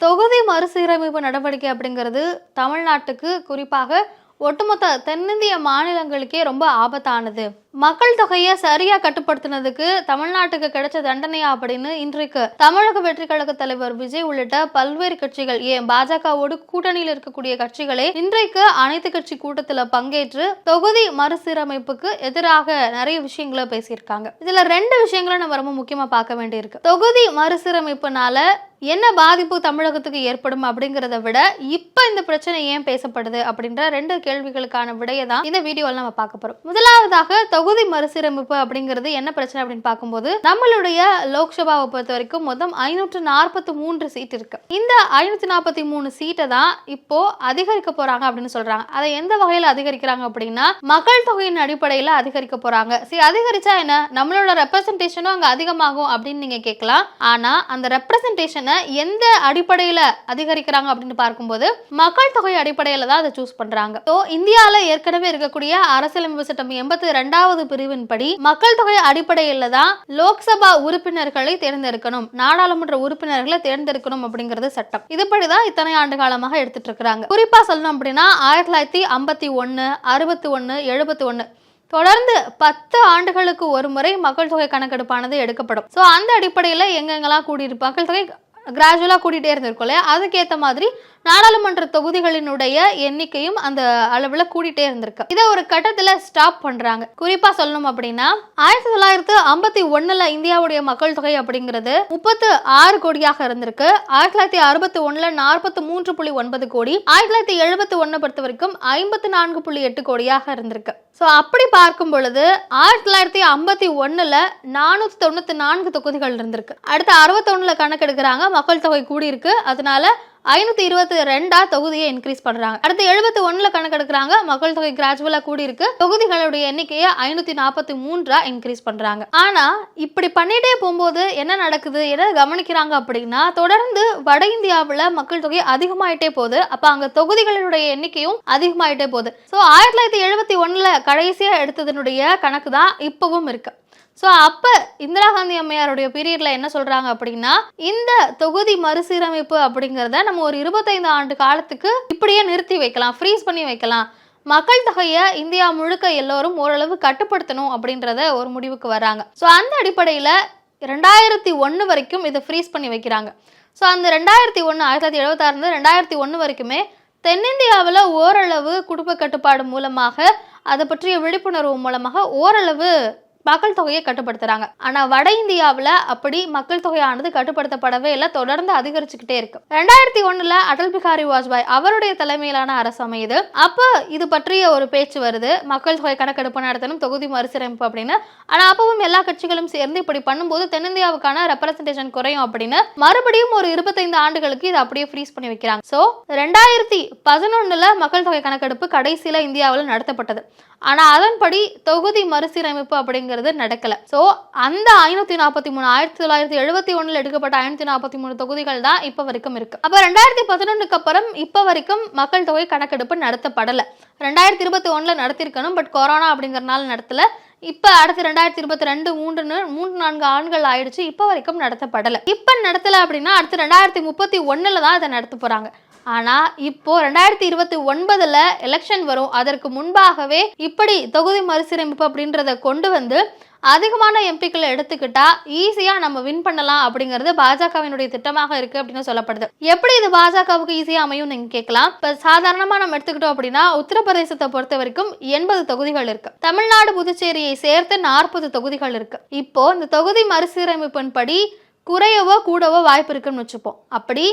தொகுதி மறுசீரமைப்பு நடவடிக்கை அப்படிங்கிறது தமிழ்நாட்டுக்கு குறிப்பாக ஒட்டுமொத்த தென்னிந்திய மாநிலங்களுக்கே ரொம்ப ஆபத்தானது. மக்கள் தொகையை சரியா கட்டுப்படுத்தினதுக்கு தமிழ்நாட்டுக்கு கிடைச்ச தண்டனையா அப்படின்னு இன்றைக்கு தமிழக வெற்றி கழக தலைவர் விஜய் உள்ளிட்ட பல்வேறு கட்சிகள் ஏன் பாஜகவோடு கூட்டணியில் இருக்கக்கூடிய கட்சிகளே இன்றைக்கு அனைத்து கட்சி கூட்டத்துல பங்கேற்று தொகுதி மறுசீரமைப்புக்கு எதிராக நிறைய விஷயங்களை பேசியிருக்காங்க. இதுல ரெண்டு விஷயங்களை நம்ம ரொம்ப முக்கியமா பார்க்க வேண்டியிருக்கு. தொகுதி மறுசீரமைப்புனால என்ன பாதிப்பு தமிழகத்துக்கு ஏற்படும் அப்படிங்கிறத விட இப்ப இந்த பிரச்சனை ஏன் பேசப்படுது அப்படின்ற ரெண்டு கேள்விகளுக்கான விடையை தான் இந்த வீடியோவில் நம்ம பார்க்க போறோம். முதலாவதாக தொகுதி மறுசீரமைப்பு அப்படிங்கிறது என்ன பிரச்சனை அப்படின்னு பார்க்கும்போது நம்மளுடைய லோக்சபாவை பொறுத்த வரைக்கும் மொத்தம் ஐநூற்று நாற்பத்தி மூன்று சீட் இருக்கு. இந்த ஐநூற்றி நாற்பத்தி மூணு சீட்டை தான் இப்போ அதிகரிக்க போறாங்க அப்படின்னு சொல்றாங்க. அதை எந்த வகையில் அதிகரிக்கிறாங்க அப்படின்னா மக்கள் தொகையின் அடிப்படையில் அதிகரிக்க போறாங்க. சரி அதிகரிச்சா என்ன? நம்மளோட ரெப்ரசன்டேஷனும் அங்கே அதிகமாகும் அப்படின்னு நீங்க கேட்கலாம். ஆனா அந்த ரெப்ரசன்டேஷனை எந்த அடிப்படையில் அதிகரிக்கிறாங்க அப்படின்னு பார்க்கும்போது மக்கள் தொகை அடிப்படையில் தான் அதை சூஸ் பண்றாங்க. ஸோ இந்தியாவில் ஏற்கனவே இருக்கக்கூடிய அரசியலமைப்பு சட்டம் எண்பத்தி ரெண்டாவது பிரிவின்படி மக்கள் தொகை அடிப்படையில் தான் லோக்சபா உறுப்பினர்களை தேர்ந்தெடுக்கணும் நாடாளுமன்ற உறுப்பினர்களை தேர்ந்தெடுக்கணும் அப்படிங்கிறது சட்டம். இதுபடிதான் இத்தனை ஆண்டு காலமாக எடுத்துட்டு இருக்கிறாங்க. குறிப்பா சொல்லணும் அப்படின்னா ஆயிரத்தி தொள்ளாயிரத்தி ஐம்பத்தி ஒன்னு அறுபத்தி ஒன்னு எழுபத்தி ஒன்னு. தொடர்ந்து பத்து ஆண்டுகளுக்கு ஒரு முறை மக்கள் தொகை கணக்கெடுப்பானது எடுக்கப்படும். ஸோ அந்த அடிப்படையில் எங்கெங்கெல்லாம் கூடியிருக்கு மக்கள் தொகை கிராஜுவலாக கூட்டிகிட்டே இருந்திருக்கும் இல்லையா? அதுக்கேற்ற மாதிரி நாடாளுமன்ற தொகுதிகளினுடைய எண்ணிக்கையும் அந்த அளவில் கூடிட்டே இருந்திருக்கு. இதை ஒரு கட்டத்தில் ஸ்டாப் பண்ணுறாங்க குறிப்பாக சொல்லணும் அப்படின்னா ஆயிரத்தி தொள்ளாயிரத்து ஐம்பத்தி ஒன்றில் இந்தியாவுடைய மக்கள் தொகை அப்படிங்கிறது முப்பத்து ஆறு கோடியாக இருந்திருக்கு. ஆயிரத்தி தொள்ளாயிரத்தி அறுபத்தி ஒன்றில் நாற்பத்தி மூன்று புள்ளி ஒன்பது கோடி ஆயிரத்தி தொள்ளாயிரத்தி எழுபத்தி ஒன்று பொறுத்த வரைக்கும் ஐம்பத்தி நான்கு புள்ளி எட்டு கோடியாக இருந்திருக்கு. ஸோ அப்படி பார்க்கும் பொழுது ஆயிரத்தி தொள்ளாயிரத்தி ஐம்பத்தி ஒன்றில் நானூற்றி தொண்ணூற்றி நான்கு தொகுதிகள் இருந்திருக்கு. அடுத்து அறுபத்தொன்னில் கணக்கெடுக்கிறாங்க மக்கள் தொகை கூடியிருக்கு. அதனால ஐநூற்றி இருபத்தி ரெண்டா தொகுதியை இன்க்ரீஸ் பண்ணுறாங்க அடுத்து எழுபத்தி ஒன்றில் கணக்கெடுக்கிறாங்க. மக்கள் தொகை கிராஜுவலாக கூடியிருக்கு. தொகுதிகளுடைய எண்ணிக்கையை ஐநூற்றி நாற்பத்தி மூன்றா இன்க்ரீஸ் பண்ணுறாங்க ஆனால் இப்படி பண்ணிகிட்டே போகும்போது என்ன நடக்குது? என்ன கவனிக்கிறாங்க அப்படின்னா தொடர்ந்து வட இந்தியாவில் மக்கள் தொகை அதிகமாயிட்டே போகுது. அப்போ அங்கே தொகுதிகளுடைய எண்ணிக்கையும் அதிகமாயிட்டே போகுது. ஸோ ஆயிரத்தி தொள்ளாயிரத்தி எழுபத்தி ஒன்றில் கடைசியாக எடுத்ததனுடைய கணக்கு தான் இப்போவும் இருக்குது ஸோ அப்போ இந்திரா காந்தி அம்மையாருடைய பீரியட்ல என்ன சொல்றாங்க அப்படின்னா இந்த தொகுதி மறுசீரமைப்பு அப்படிங்கிறத நம்ம ஒரு இருபத்தைந்து ஆண்டு காலத்துக்கு இப்படியே நிறுத்தி வைக்கலாம் ஃப்ரீஸ் பண்ணி வைக்கலாம். மக்கள் தொகையை இந்தியா முழுக்க எல்லோரும் ஓரளவு கட்டுப்படுத்தணும் அப்படின்றத ஒரு முடிவுக்கு வராங்க ஸோ அந்த அடிப்படையில் ரெண்டாயிரத்தி ஒன்று வரைக்கும் இதை ஃப்ரீஸ் பண்ணி வைக்கிறாங்க. ஸோ அந்த ரெண்டாயிரத்தி ஒன்று ஆயிரத்தி தொள்ளாயிரத்தி எழுபத்தாறுலேருந்து ரெண்டாயிரத்தி ஒன்று வரைக்குமே தென்னிந்தியாவில் ஓரளவு குடும்ப கட்டுப்பாடு மூலமாக அதை பற்றிய விழிப்புணர்வு மூலமாக ஓரளவு மக்கள் தொகையை கட்டுப்படுத்துறாங்க. ஆனா வட இந்தியாவில் அப்படி மக்கள் தொகையானது கட்டுப்படுத்தப்படவே இல்லை. தொடர்ந்து அதிகரிச்சுக்கிட்டே இருக்கு. ரெண்டாயிரத்தி ஒண்ணுல அடல் பிகாரி வாஜ்பாய் அவருடைய தலைமையிலான அரசு அமையுது. அப்போ இது பற்றிய ஒரு பேச்சு வருது. மக்கள் தொகை கணக்கெடுப்பு நடத்தணும் தொகுதி மறுசீரமைப்பு அப்படின்னு. ஆனா அப்பவும் எல்லா கட்சிகளும் சேர்ந்து இப்படி பண்ணும்போது தென்னிந்தியாவுக்கான ரெப்ரசன்டேஷன் குறையும் அப்படின்னு. மறுபடியும் ஒரு இருபத்தைந்து ஆண்டுகளுக்கு இதை அப்படியே ஃப்ரீஸ் பண்ணி வைக்கிறாங்க. ஸோ ரெண்டாயிரத்தி பதினொன்னுல மக்கள் தொகை கணக்கெடுப்பு கடைசியில இந்தியாவில் நடத்தப்பட்டது. ஆனா அதன்படி தொகுதி மறுசீரமைப்பு அப்படிங்கிறது நடக்கலை. ஸோ அந்த ஐநூத்தி நாற்பத்தி மூணு ஆயிரத்தி தொள்ளாயிரத்தி எழுபத்தி ஒண்ணுல எடுக்கப்பட்ட ஐநூத்தி நாற்பத்தி மூணு தொகுதிகள் தான் இப்போ வரைக்கும் இருக்கு. அப்போ ரெண்டாயிரத்தி பதினொன்றுக்கு அப்புறம் இப்போ வரைக்கும் மக்கள் தொகை கணக்கெடுப்பு நடத்தப்படலை. ரெண்டாயிரத்தி இருபத்தி ஒண்ணுல நடத்திருக்கணும் பட் கொரோனா அப்படிங்கிறனால நடத்தல. இப்போ அடுத்து ரெண்டாயிரத்தி இருபத்தி ரெண்டு மூன்றுன்னு மூன்று நான்கு ஆண்கள் ஆயிடுச்சு இப்போ வரைக்கும் நடத்தப்படலை. இப்போ நடத்தலை அப்படின்னா அடுத்து ரெண்டாயிரத்தி முப்பத்தி ஒண்ணுல தான் இதை நடத்த போகிறாங்க ஆனா இப்போ ரெண்டாயிரத்தி இருபத்தி ஒன்பதுல எலெக்ஷன் வரும். அதற்கு முன்பாகவே இப்படி தொகுதி மறுசீரமைப்பு அப்படின்றத கொண்டு வந்து அதிகமான எம்பிக்களை எடுத்துக்கிட்டா ஈஸியா நம்ம வின் பண்ணலாம் அப்படிங்கிறது பாஜகவினுடைய திட்டமாக இருக்கு அப்படின்னு சொல்லப்படுது. எப்படி இது பாஜகவுக்கு ஈஸியா அமையும் நீங்க கேட்கலாம். இப்ப சாதாரணமா நம்ம எடுத்துக்கிட்டோம் அப்படின்னா உத்தரப்பிரதேசத்தை பொறுத்த வரைக்கும் எண்பது தொகுதிகள் இருக்கு. தமிழ்நாடு புதுச்சேரியை சேர்த்து நாற்பது தொகுதிகள் இருக்கு. இப்போ இந்த தொகுதி மறுசீரமைப்பின்படி குறையவோ கூடவோ வாய்ப்பு இருக்குன்னு வச்சுப்போம். அப்படி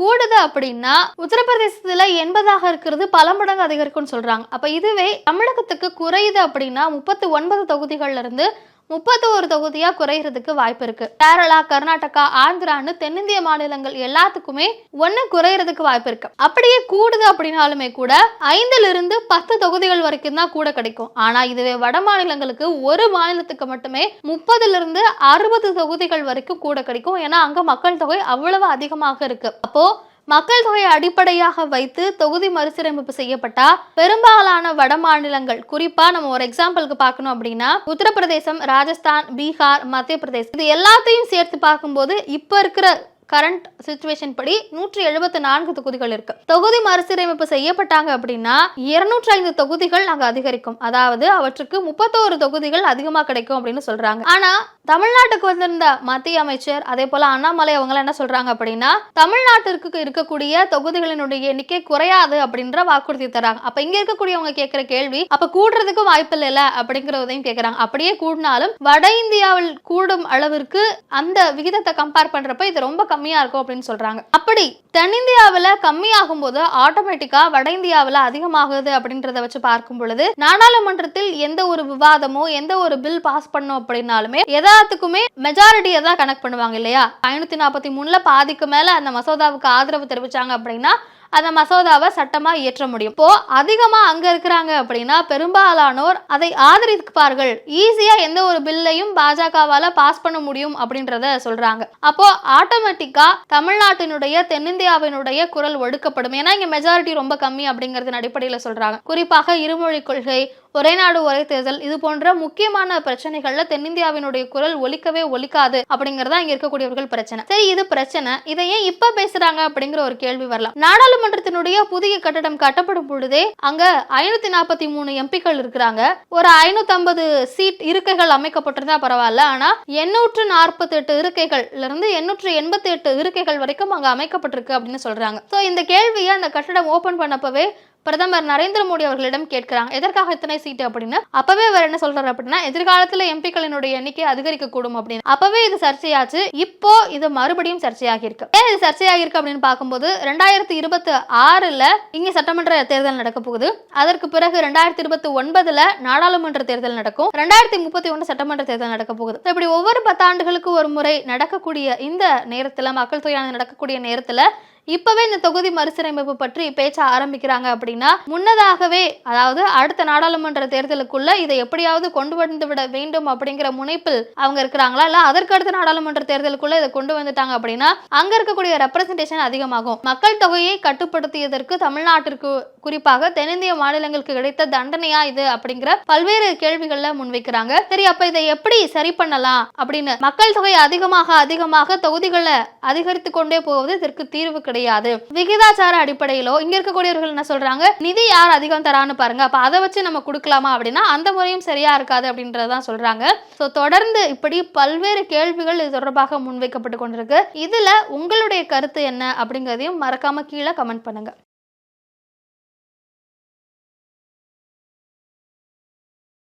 கூடுது அப்படின்னா உத்தரப்பிரதேசத்துல எண்பதாக இருக்கிறது பல மடங்கு அதிகரிக்கும்னு சொல்றாங்க. அப்ப இதுவே தமிழகத்துக்கு குறையுது அப்படின்னா முப்பத்தி ஒன்பது தொகுதிகள்ல இருந்து முப்பத்தி ஒரு தொகுதியா குறையறதுக்கு வாய்ப்பு இருக்கு. கேரளா கர்நாடகா ஆந்திரான்னு தென்னிந்திய மாநிலங்கள் எல்லாத்துக்குமே ஒன்று குறையறதுக்கு வாய்ப்பு இருக்கு. அப்படியே கூடுது அப்படின்னாலுமே கூட ஐந்துல இருந்து பத்து தொகுதிகள் வரைக்கும் தான் கூட கிடைக்கும். ஆனா இதுவே வட மாநிலங்களுக்கு ஒரு மாநிலத்துக்கு மட்டுமே முப்பதுல இருந்து அறுபது தொகுதிகள் வரைக்கும் கூட கிடைக்கும். ஏன்னா அங்க மக்கள் தொகை அவ்வளவு அதிகமாக இருக்கு. அப்போ மக்கள் தொகையை அடிப்படையாக வைத்து தொகுதி மறுசீரமைப்பு செய்யப்பட்டா பெரும்பாலான வட மாநிலங்கள் குறிப்பா நம்ம ஒரு எக்ஸாம்பிளுக்கு பார்க்கணும் அப்படின்னா உத்தரப்பிரதேசம் ராஜஸ்தான் பீகார் மத்திய பிரதேசம் இது எல்லாத்தையும் சேர்த்து பார்க்கும்போது இப்ப இருக்கிற கரண்ட் சுச்சுவேஷன் படி நூற்றி எழுபத்தி நான்கு தொகுதிகள் இருக்கு. தொகுதி மறுசீரமைப்பு செய்யப்பட்டாங்க அப்படின்னா இருநூற்றி ஐந்து தொகுதிகள் அங்க அதிகரிக்கும். அதாவது அவற்றுக்கு முப்பத்தோரு தொகுதிகள் அதிகமா கிடைக்கும் அப்படின்னு சொல்றாங்க. ஆனா தமிழ்நாட்டுக்கு வந்திருந்த மத்திய அமைச்சர் அதே போல அண்ணாமலை அவங்க என்ன சொல்றாங்க அப்படின்னா தமிழ்நாட்டிற்கு இருக்கக்கூடிய தொகுதிகளினுடைய எண்ணிக்கை குறையாது அப்படின்ற வாக்குறுதி தராங்க. அப்ப இங்க இருக்கக்கூடியவங்க கேட்கிற கேள்வி அப்ப கூடுறதுக்கு வாய்ப்பு இல்லைல்ல அப்படிங்கிறதையும் கேட்கறாங்க அப்படியே கூடினாலும் வட இந்தியாவில் கூடும் அளவிற்கு அந்த விகிதத்தை கம்பேர் பண்றப்ப இது ரொம்ப கம்மியா இருக்கும் அப்படின்னு சொல்றாங்க. அப்படி தென்னிந்தியாவில் கம்மியாகும் போது ஆட்டோமேட்டிக்கா வட இந்தியாவில் அதிகமாகுது அப்படின்றத வச்சு பார்க்கும் பொழுது நாடாளுமன்றத்தில் எந்த ஒரு விவாதமோ எந்த ஒரு பில் பாஸ் பண்ணோம் அப்படின்னாலுமே எல்லாத்துக்குமே மெஜாரிட்டியை தான் கனெக்ட் பண்ணுவாங்க இல்லையா? ஐநூத்தி நாற்பத்தி மூணுல பாதிக்கு மேல அந்த மசோதாவுக்கு ஆதரவு தெரிவிச்சாங்க அப்படின்னா அந்த மசோதாவை சட்டமாக இயற்ற முடியும். இப்போ அதிகமாக அங்கே இருக்கிறாங்க அப்படின்னா பெரும்பாலானோர் அதை ஆதரிப்பார்கள். ஈஸியாக எந்த ஒரு பில்லையும் பாஜகவால் பாஸ் பண்ண முடியும் அப்படின்றத சொல்கிறாங்க அப்போ ஆட்டோமேட்டிக்காக தமிழ்நாட்டினுடைய தென்னிந்தியாவினுடைய குரல் ஒடுக்கப்படும். ஏன்னா இங்கே மெஜாரிட்டி ரொம்ப கம்மி அப்படிங்கிறது அடிப்படையில் சொல்கிறாங்க குறிப்பாக இருமொழி கொள்கை ஒரே நாடு ஒரே தேர்தல். இது போன்ற முக்கியமான பிரச்சனைகள்ல தென்னிந்தியாவினுடைய குரல் ஒலிக்கவே ஒலிக்காது அப்படிங்கறதா இங்க இருக்கக்கூடியவர்கள் பிரச்சனை. சரி இது பிரச்சனை. இதை ஏன் இப்ப பேசுறாங்க அப்படிங்கிற ஒரு கேள்வி வரலாம். நாடாளுமன்றத்தினுடைய புதிய கட்டடம் கட்டப்படும் பொழுதே அங்க ஐநூத்தி நாற்பத்தி மூணு எம்பிக்கள் இருக்கிறாங்க. ஒரு ஐநூத்தி ஐம்பது சீட் இருக்கைகள் அமைக்கப்பட்டிருந்தா பரவாயில்ல. ஆனா எண்ணூற்று நாற்பத்தி எட்டு இருக்கைகள்ல இருந்து எண்ணூற்று எண்பத்தி எட்டு இருக்கைகள் வரைக்கும் அங்க அமைக்கப்பட்டிருக்கு அப்படின்னு சொல்றாங்க. சோ இந்த கேள்வியை அந்த கட்டடம் ஓபன் பண்ணப்பவே பிரதமர் நரேந்திர மோடி அவர்களிடம் கேட்கிறாங்க. எதற்காக இத்தனை சீட்டு அப்படின்னு அப்பவே அவர் என்ன சொல்றாரு அப்படின்னா எதிர்காலத்துல எம்பிக்களினுடைய எண்ணிக்கை அதிகரிக்க கூடும் அப்படின்னு. அப்பவே இது சர்ச்சையாச்சு. இப்போ இது மறுபடியும் சர்ச்சையாகி இருக்கு ஏன் இது சர்ச்சையாகி இருக்கு அப்படின்னு பார்க்கும்போது ரெண்டாயிரத்தி இருபத்தி ஆறுல இங்க சட்டமன்ற தேர்தல் நடக்க போகுது. அதற்கு பிறகு ரெண்டாயிரத்தி இருபத்தி ஒன்பதுல நாடாளுமன்ற தேர்தல் நடக்கும். ரெண்டாயிரத்தி முப்பத்தி ஒன்று சட்டமன்ற தேர்தல் நடக்க போகுது. இப்படி ஒவ்வொரு பத்தாண்டுகளுக்கு ஒரு முறை நடக்கக்கூடிய இந்த நேரத்துல மக்கள் தொகையானது நடக்கக்கூடிய நேரத்துல இப்பவே இந்த தொகுதி மறுசீரமைப்பு பற்றி பேச்ச ஆரம்பிக்கிறாங்க அப்படின்னா முன்னதாகவே அதாவது அடுத்த நாடாளுமன்ற தேர்தலுக்குள்ள இதை எப்படியாவது கொண்டு வந்து விட வேண்டும் அப்படிங்கிற முனைப்பில் அவங்க இருக்கிறாங்களா? இல்ல அதற்கு அடுத்த நாடாளுமன்ற தேர்தலுக்குள்ள இதை கொண்டு வந்துட்டாங்க அப்படின்னா அங்க இருக்கக்கூடிய ரெப்ரசன்டேஷன் அதிகமாகும். மக்கள் தொகையை கட்டுப்படுத்தியதற்கு தமிழ்நாட்டிற்கு குறிப்பாக தென்னிந்திய மாநிலங்களுக்கு கிடைத்த தண்டனையா இது அப்படிங்கிற பல்வேறு கேள்விகள்ல முன்வைக்கிறாங்க. சரி அப்ப இதை எப்படி சரி பண்ணலாம் அப்படின்னு மக்கள் தொகை அதிகமாக அதிகமாக தொகுதிகளை அதிகரித்து கொண்டே போவது இதற்கு தீர்வு கிடையாது. விகிதாச்சார அடிப்படையிலோ இங்க இருக்கக்கூடியவர்கள் என்ன சொல்றாங்க? நிதி யார் அதிகம் தரான்னு பாருங்க. அப்ப அதை வச்சு நம்ம கொடுக்கலாமா அப்படின்னா அந்த முறையும் சரியா இருக்காது அப்படின்றதான் சொல்றாங்க. ஸோ தொடர்ந்து இப்படி பல்வேறு கேள்விகள் இது தொடர்பாக முன்வைக்கப்பட்டு கொண்டிருக்கு. இதுல உங்களுடைய கருத்து என்ன அப்படிங்கிறதையும் மறக்காம கீழே கமெண்ட் பண்ணுங்க.